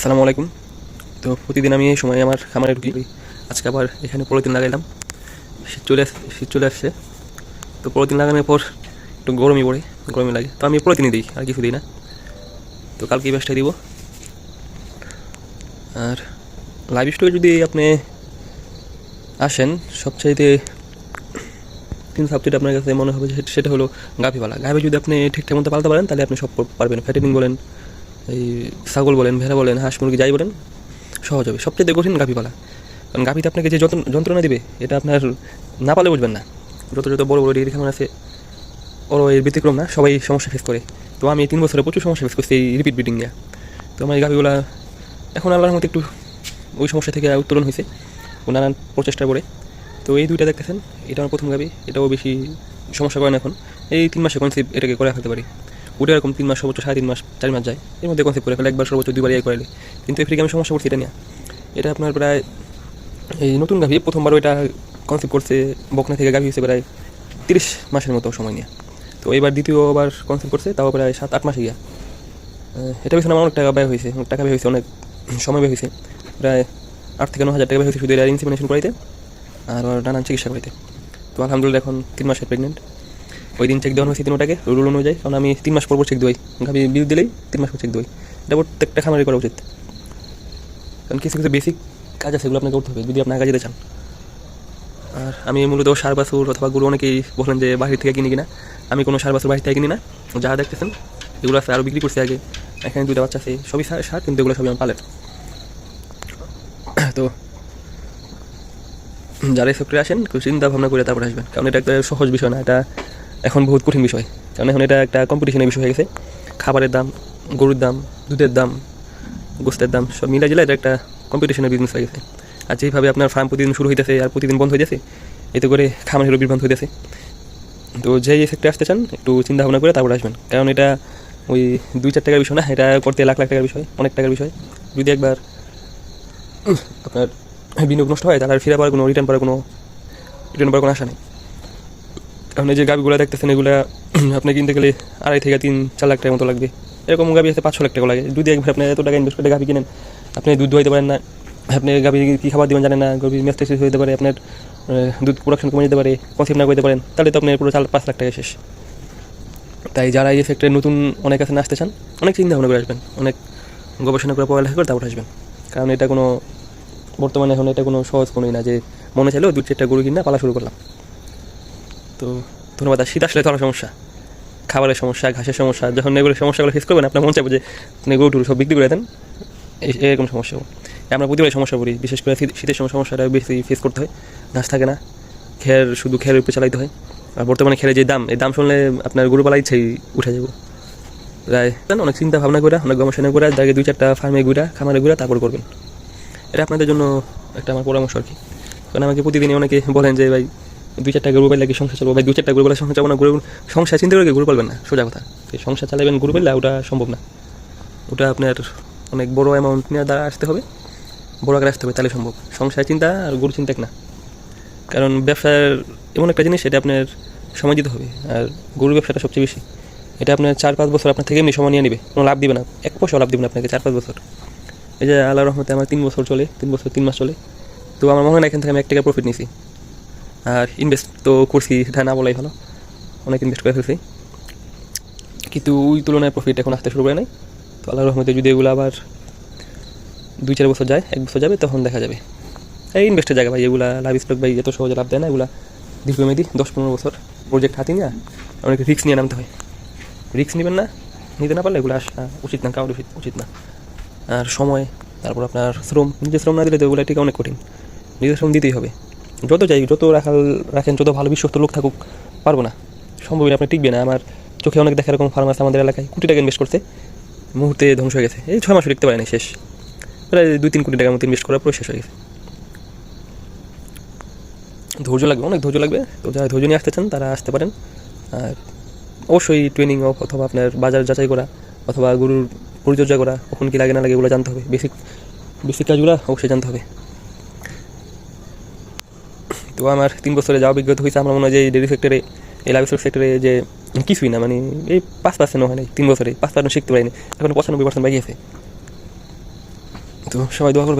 আসসালামু আলাইকুম। তো প্রতিদিন আমি এই সময় আমার খামারে ঢুকি আজকে আবার এখানে পলিথিন লাগাইলাম। শীত চলে শীত চলে আসছে। তো পলিথিন লাগানোর পর একটু গরমই পড়ে, গরমই লাগে। তো আমি পলিথিনই দিই, আর কিছু দিই না। তো কালকে ব্যাসটাই দিব। আর লাইভ স্টোরে যদি আপনি আসেন, সবচাইতে তিন সাবজেক্ট আপনার কাছে মনে হবে সেটা- হলো গাভিপালা গাভি যদি আপনি ঠিকঠাক মতো পালতে পারেন, তাহলে আপনি সব পারবেন। ফ্যাটেনিং বলেন এই ছাগল বলেন, ভেড়া বলেন, হাঁস মুরগি যাই বলেন, সহজ হবে। সবচেয়ে কঠিন গাভি পালা। কারণ গাভিতে আপনাকে যে যন্ত্রণা দিবে, এটা আপনার না পালে বুঝবেন না। যত যত বড় বড় ডেয়ারি খামার আছে ওরও এর ব্যতিক্রম না, সবাই সমস্যা ফেস করে। তো আমি তিন বছরে প্রচুর সমস্যা ফেস করছি এই রিপিট ব্রিডিং নিয়ে। তো আমার এই গাভিগুলা এখন আল্লাহর মতো একটু ওই সমস্যা থেকে উত্তোলন হয়েছে নানান প্রচেষ্টা করে। তো এই দুইটা দেখতেছেন, এটা আমার প্রথম গাবি এটাও বেশি সমস্যা করে না এখন। এই তিন মাসে কনসেপ্ট এটাকে করে ফেলতে পারি। ওটা এরকম তিন মাস সর্বোচ্চ, সাড়ে তিন মাস, চার মাস যায়। এর মধ্যে কনসেপ্ট করে ফেলে, একবার সর্বোচ্চ দুইবার ইয়ে করালে কিন্তু এফ্রিকা আমি সমস্যা করছি এটা নিয়ে। এটা আপনার প্রায় এই নতুন গাভি প্রথমবার ওইটা কনসেপ্ট করছে, বকনা থেকে গাভি হয়েছে প্রায় তিরিশ মাসের মতো সময় নিয়ে। তো এবার দ্বিতীয়বার কনসেপ্ট করছে, তাও প্রায় সাত, আট মাসে গিয়া। এটা পিছনে আমার অনেক টাকা ব্যয় হয়েছে, অনেক টাকা ব্যয় হয়েছে, অনেক সময় ব্যয় হয়েছে। প্রায় আট থেকে ন হাজার টাকা ব্যয় হয়েছে শুধু এটা ইনসিমিনেশন করাইতে আর নানান চিকিৎসা করাইতে। তো আলহামদুলিল্লাহ এখন তিন মাসের প্রেগনেন্ট ওই দিন চেক দেওয়া হয়েছে তিনটাকে রুল অনুযায়ী। কারণ আমি তিন মাস পর চেক দিই গাভি বিল দিলেই তিন মাস পর চেক দিই এটা প্রত্যেকটা খামারে করা উচিত। কারণ কিছু কিছু বেসিক কাজ আছে, এগুলো আপনাকে করতে হবে, যদি আপনি আগে যেতে চান। আর আমি মূলত সার বাসুর অথবা গরু অনেকেই বলেন যে বাহির থেকে কিনি কিনা। আমি কোনো সার বাসুর বাহির থেকে কিনি না। যা দেখতেছেন, এগুলো আছে আরও বিক্রি করছি আগে। এখানে দুইটা বাচ্চা আছে, সবই সার সার, কিন্তু এগুলো সবই আমার পালের। তো যারা এই আসেন চিন্তা ভাবনা করে তারপরে আসবেন। কারণ এটা একটা সহজ বিষয় না, এটা এখন বহুত কঠিন বিষয়। কারণ এখন এটা একটা কম্পিটিশনের বিষয় হয়ে গেছে। খাবারের দাম, গরুর দাম, দুধের দাম, গোস্তের দাম, সব মিলা জিলা এটা একটা কম্পিটিশনের বিজনেস হয়ে গেছে। আর যেভাবে আপনার ফার্ম প্রতিদিন শুরু হইতেছে আর প্রতিদিন বন্ধ যাচ্ছে এতে করে খামারেরও বিভ্রান্ত হইতেছে। তো যে এই সেক্টরে আসতে চান, একটু চিন্তা ভাবনা করে তারপরে আসবেন। কারণ এটা ওই দুই চার টাকার বিষয় না, এটা করতে লাখ লাখ টাকার বিষয়, অনেক টাকার বিষয়। যদি একবার আপনার বিনিয়োগ নষ্ট হয়, তাহলে আর ফিরে পাওয়ার কোনো রিটার্ন পাওয়ার কোনো রিটার্ন পাওয়ার কোনো আশা নেই। এই যে গাভিগুলো দেখতেছেন, এগুলো আপনি কিনতে গেলে আড়াই থেকে তিন, চার লাখ টাকার মতো লাগবে। এরকম গাভি আছে পাঁচশো লাখ টাকা লাগে। যদি একবার আপনি এত টাকা ইনভেস্ট করে গাভি কিনেন, আপনি দুধ দোয়াইতে পারেন না। আপনি গাভি কী খাবার দিবেন জানেন না গাভি মেস্টেসিস হতে পারে, আপনার দুধ প্রোডাকশন কমে যেতে পারে কনসেপ্ট না করতে পারেন, তাহলে তো আপনার পুরো চার, পাঁচ লাখ টাকা শেষ। তাই যারা এই সেক্টরে নতুন অনেক আছে, আসতে চান, অনেক চিন্তা ভাবনা করে আসবেন, অনেক গবেষণা করে পড়ালেখা করে তারপর আসবেন। কারণ এটা কোনো, বর্তমানে এখন এটা কোনো সহজ কোনোই না যে মনে চাইলেও দু চারটা গরু কিনা পালা শুরু করলাম। তো ধন্যবাদ। শীত আসলে তো সমস্যা। খাবারের সমস্যা ঘাসের সমস্যা যখন এগুলো সমস্যাগুলো ফেস করবেন আপনার মন চাইবে যে আপনি গরু টুরু সব বিক্রি করে দেন। এরকম সমস্যা। আমরা প্রতিবারই সমস্যা পড়ি বিশেষ করে শীতের সময় সমস্যাটা বেশি ফেস করতে হয়। ঘাস থাকে না। খের শুধু খের উপরে চালাইতে হয়। আর বর্তমানে খেরে যে দাম এই দাম শুনলে আপনার গরু পালা ইচ্ছেই উঠে যাব। জানেন, অনেক চিন্তা ভাবনা করে অনেক গবেষণা করে আগে দুই চারটা ফার্মে ঘুরা খামারে ঘুরা তারপর করবেন। এটা আপনাদের জন্য একটা আমার পরামর্শ আর কি। কারণ আমাকে প্রতিদিনই অনেকে বলেন যে ভাই দুই চারটা গরু পাইলে কি সংসার চলবো। ভাই, দুই চারটা গরু পাইলে সংসার চাবো না গরু সংসার চিন্তা করে গরু পালবেন না? সোজা কথা। সংসার চালাবেন গরু পাইলে ওটা সম্ভব না। ওটা আপনার অনেক বড় অ্যামাউন্ট নিয়ে দ্বারা আসতে হবে। বড় আকারে আসতে হবে, তাহলে সম্ভব। সংসার চিন্তা আর গরু চিন্তা না। কারণ ব্যবসার এমন একটা জিনিস এটা আপনার সময় দিতে হবে। আর গরুর ব্যবসাটা সবচেয়ে বেশি। এটা আপনার চার পাঁচ বছর আপনার থেকে এমনি সময় নিয়ে নেবে। কোনো লাভ দিবে না। এক পয়সা লাভ দিবে না আপনাকে চার পাঁচ বছর। এই যে আল্লাহ রহমতে আমার তিন বছর চলে, তিন বছর, তিন মাস চলে। তো আমার মনে হয় না এখান থেকে আমি এক টাকা প্রফিট নিয়েছি আর ইনভেস্ট তো করছি, সেটা না বলাই ভালো। অনেক ইনভেস্ট করে ফেলছি। কিন্তু ওই তুলনায় প্রফিট এখন আসতে শুরু করে নাই। তো আল্লাহ রহমতে যদি এগুলো আবার দুই চার বছর যায়, এক বছর যাবে, তখন দেখা যাবে। এই ইনভেস্টের জায়গা ভাই, এগুলা লাভ স্টক ভাই, এত সহজে লাভ দেয় না, এগুলা দীর্ঘমেয়াদী দশ পনেরো বছর প্রজেক্ট হাতে নিয়ে অনেক রিস্ক নিয়ে নামতে হয়। রিস্ক নেবেন না, নিতে না পারলে এগুলো আসা উচিত না উচিত উচিত না। আর সময়, তারপর আপনার শ্রম, নিজের শ্রম না দিলে তো এগুলো ঠিক অনেক কঠিন। নিজের শ্রম দিতেই হবে। যত চাই যত রাখাল রাখেন, যত ভালো বিশ্বস্ত লোক থাকুক, পারব না। সম্ভব না, আপনি টিকবে না। আমার চোখে অনেক দেখা এরকম ফার্মাস আমাদের এলাকায়। কোটি টাকা ইনভেস্ট করতে। মুহূর্তে ধ্বংস হয়ে গেছে। এই ছয় মাসও লিখতে পারে না শেষ। প্রায় দুই তিন কোটি টাকার মতো ইনভেস্ট করার পরে শেষ হয়ে গেছে। ধৈর্য লাগবে, অনেক ধৈর্য লাগবে। তো যারা ধৈর্য নিয়ে আসতে চান, তারা আসতে পারেন। আর অবশ্যই ট্রেনিং অফ অথবা আপনার বাজার যাচাই করা, অথবা গরুর পরিচর্যা করা, কখন কী লাগে না লাগে এগুলো জানতে হবে। বেসিক বেসিক কাজগুলো অবশ্যই জানতে হবে। তো আমার তিন বছরে যা অভিজ্ঞতা হয়েছে, আমার মনে হয় যে ডেরি সেক্টরে এই লাইভ সেক্টরে যে কিছুই না মানে এই পাঁচ পার্সেন্টও হয় নাই, তিন বছরে পাঁচ পার্সেন্ট শিখতে পারিনি, এখন পঁচানব্বই পার্সেন্ট বাকি আছে। তো সবাই দোয়া করবেন।